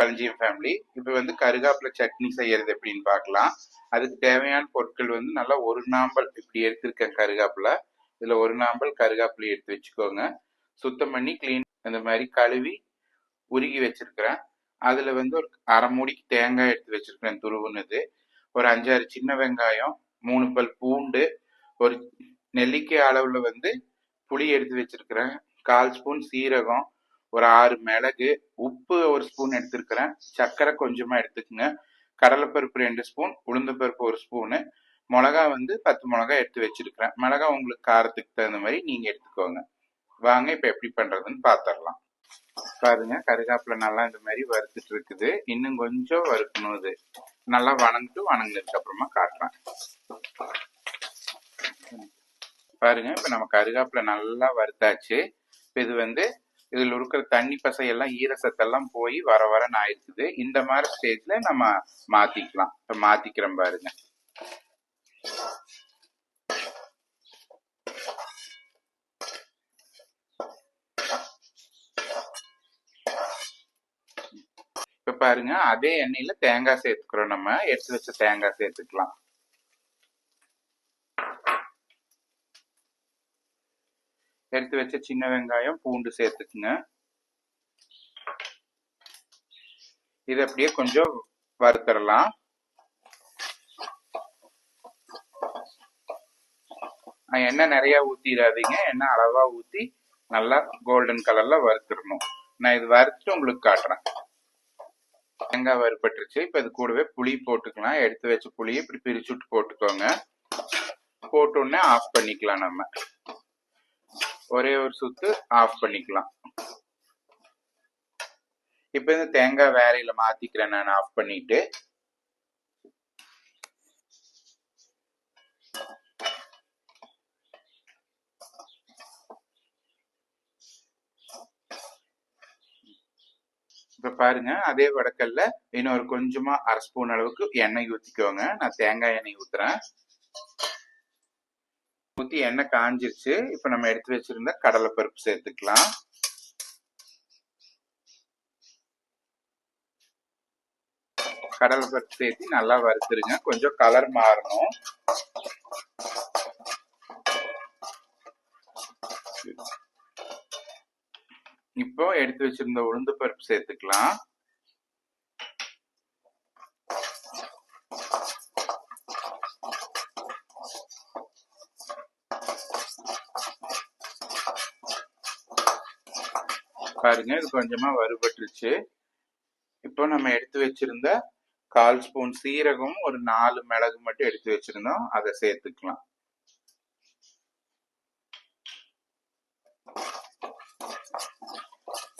களஞ்சியம் ஃபேமிலி இப்போ வந்து கருகாப்பில் சட்னி செய்யறது எப்படின்னு பார்க்கலாம். அதுக்கு தேவையான பொருட்கள் வந்து நல்லா ஒரு நாம்பல் இப்படி எடுத்திருக்கேன் கருகாப்பில் இதில் ஒரு நாம்பல் கருகாப்பிலை எடுத்து வச்சுக்கோங்க. சுத்தம் பண்ணி க்ளீன் அந்த மாதிரி கழுவி உருகி வச்சிருக்கிறேன். அதில் வந்து ஒரு அரை மூடிக்கு தேங்காய் எடுத்து வச்சிருக்கிறேன் துருவுனது. ஒரு அஞ்சாறு சின்ன வெங்காயம் மூணு பல் பூண்டு ஒரு நெல்லிக்காய் அளவில் வந்து புளி எடுத்து வச்சிருக்கிறேன். கால் ஸ்பூன் சீரகம் ஒரு ஆறு மிளகு உப்பு ஒரு ஸ்பூன் எடுத்துருக்கிறேன். சர்க்கரை கொஞ்சமாக எடுத்துக்கோங்க. கடலைப்பருப்பு ரெண்டு ஸ்பூன் உளுந்தப்பருப்பு ஒரு ஸ்பூனு மிளகா வந்து பத்து மிளகா எடுத்து வச்சிருக்கிறேன். மிளகா உங்களுக்கு காரத்துக்கு தகுந்த மாதிரி நீங்கள் எடுத்துக்கோங்க. வாங்க இப்போ எப்படி பண்ணுறதுன்னு பார்த்துடலாம் பாருங்க கருகாப்பில் நல்லா இந்த மாதிரி வறுத்துட்டு இருக்குது. இன்னும் கொஞ்சம் வறுக்கணும் இது. நல்லா வணங்கிட்டு வணங்கினதுக்கு அப்புறமா காட்டுறேன் பாருங்க இப்போ நம்ம கருகாப்பில் நல்லா வறுத்தாச்சு. இது வந்து இதில் இருக்கிற தண்ணி பசையெல்லாம் ஈரசத்தெல்லாம் போய் வர வர ஆயிடுச்சுது இந்த மாதிரி ஸ்டேஜ்ல நம்ம மாத்திக்கலாம். இப்போ மாத்திக்கிறோம் பாருங்க. இப்ப பாருங்க அதே எண்ணெயில தேங்காய் சேர்த்துக்கிறோம் நம்ம. எடுத்து வச்ச தேங்காய் சேர்த்துக்கலாம். எடுத்து வச்ச சின்ன வெங்காயம் பூண்டு சேர்த்துக்குங்க. இது அப்படியே கொஞ்சம் வறுத்துடலாம் எண்ணெய் நிறைய ஊத்திடாதீங்க. எண்ணெய் அளவா ஊற்றி நல்லா கோல்டன் கலர்ல வறுத்துடணும். நான் இது வறுத்துட்டு உங்களுக்கு காட்டுறேன். தேங்காய் வறுபட்டுருச்சு. இப்போ இது கூடவே புளி போட்டுக்கலாம். எடுத்து வச்ச புளியை இப்படி பிரிச்சுட்டு போட்டுக்கோங்க. போட்டோடனே ஆஃப் பண்ணிக்கலாம் நம்ம. ஒரே ஒரு சுத்து ஆஃப் பண்ணிக்கலாம். இப்ப இந்த தேங்காய் வேலையில மாத்திக்கிறேன் நான் ஆஃப் பண்ணிட்டு. இப்ப பாருங்க அதே வடக்கல்ல இன்னொரு கொஞ்சமா அரை ஸ்பூன் அளவுக்கு எண்ணெய் ஊத்திக்கோங்க. நான் தேங்காய் எண்ணெய் ஊத்துறேன். ஊற்றி எண்ணெய் காஞ்சிருச்சு. இப்போ நம்ம எடுத்து வச்சுருந்த கடலைப்பருப்பு சேர்த்துக்கலாம். கடலை பருப்பு சேர்த்து நல்லா வறுத்துருங்க. கொஞ்சம் கலர் மாறணும். இப்போ எடுத்து வச்சிருந்த உளுந்து பருப்பு சேர்த்துக்கலாம். பாருங்க இது கொஞ்சமா வறுபட்டுருச்சு. இப்போ நம்ம எடுத்து வச்சிருந்த கால் ஸ்பூன் சீரகம் ஒரு நாலு மிளகு மட்டும் எடுத்து வச்சிருந்தோம். அதை சேர்த்துக்கலாம்.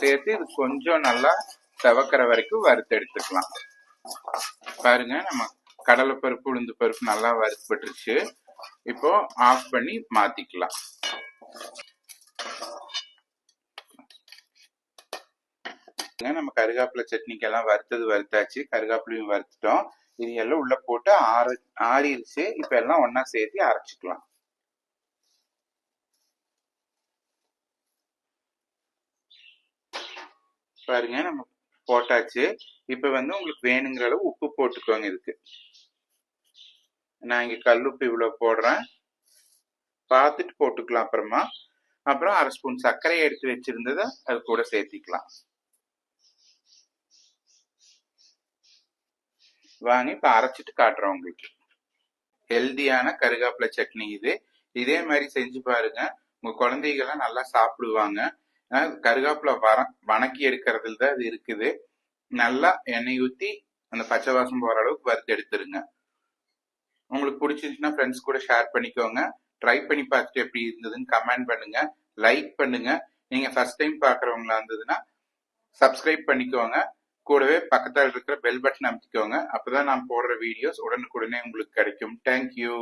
சேர்த்து இது கொஞ்சம் நல்லா செவக்கிற வரைக்கும் வறுத்து எடுத்துக்கலாம். பாருங்க நம்ம கடலை பருப்பு உளுந்து பருப்பு நல்லா வறுத்துப்பட்டுருச்சு. இப்போ ஆஃப் பண்ணி மாத்திக்கலாம். நம்ம கருகாப்பிலை சட்னிக்கெல்லாம் வறுத்தது வறுத்தாச்சு. கருகாப்பிலையும் வறுத்துட்டோம். இது எல்லாம் உள்ள போட்டு ஆற ஆறிடுச்சு இப்ப எல்லாம் ஒன்னா சேர்த்து அரைச்சிக்கலாம். பாருங்க நம்ம போட்டாச்சு. இப்ப வந்து உங்களுக்கு வேணுங்கிற அளவு உப்பு போட்டுக்கோங்க இதுக்கு. நான் இங்க கல்லுப்பு இவ்வளவு போடுறேன். பார்த்துட்டு போட்டுக்கலாம் அப்புறமா. அப்புறம் அரை ஸ்பூன் சர்க்கரையை எடுத்து வச்சிருந்ததை அது கூட சேர்த்திக்கலாம். வாங்கி இப்ப அரைச்சிட்டு காட்டுறோம் உங்களுக்கு. ஹெல்தியான கருகாப்பிலை சட்னி இது. இதே மாதிரி செஞ்சு பாருங்க. உங்க குழந்தைகள்லாம் நல்லா சாப்பிடுவாங்க. கருகாப்பில வர வணக்கி எடுக்கிறதுல தான் இது இருக்குது. நல்லா எண்ணெய் ஊத்தி அந்த பச்சை வாசம் போற அளவுக்கு வறுத்து எடுத்துருங்க. உங்களுக்கு பிடிச்சிருந்துச்சுன்னா ஃப்ரெண்ட்ஸ் கூட ஷேர் பண்ணிக்கோங்க. ட்ரை பண்ணி பார்த்துட்டு எப்படி இருந்ததுன்னு கமெண்ட் பண்ணுங்க. லைக் பண்ணுங்க. நீங்க ஃபர்ஸ்ட் டைம் பாக்குறவங்களா இருந்ததுன்னா சப்ஸ்கிரைப் பண்ணிக்கோங்க. கூடவே பக்கத்தில் இருக்கிற பெல் பட்டன் அமைச்சிக்கோங்க அப்பதான் நான் போடுற வீடியோஸ் உடனுக்குடனே உங்களுக்கு கிடைக்கும். தேங்க்யூ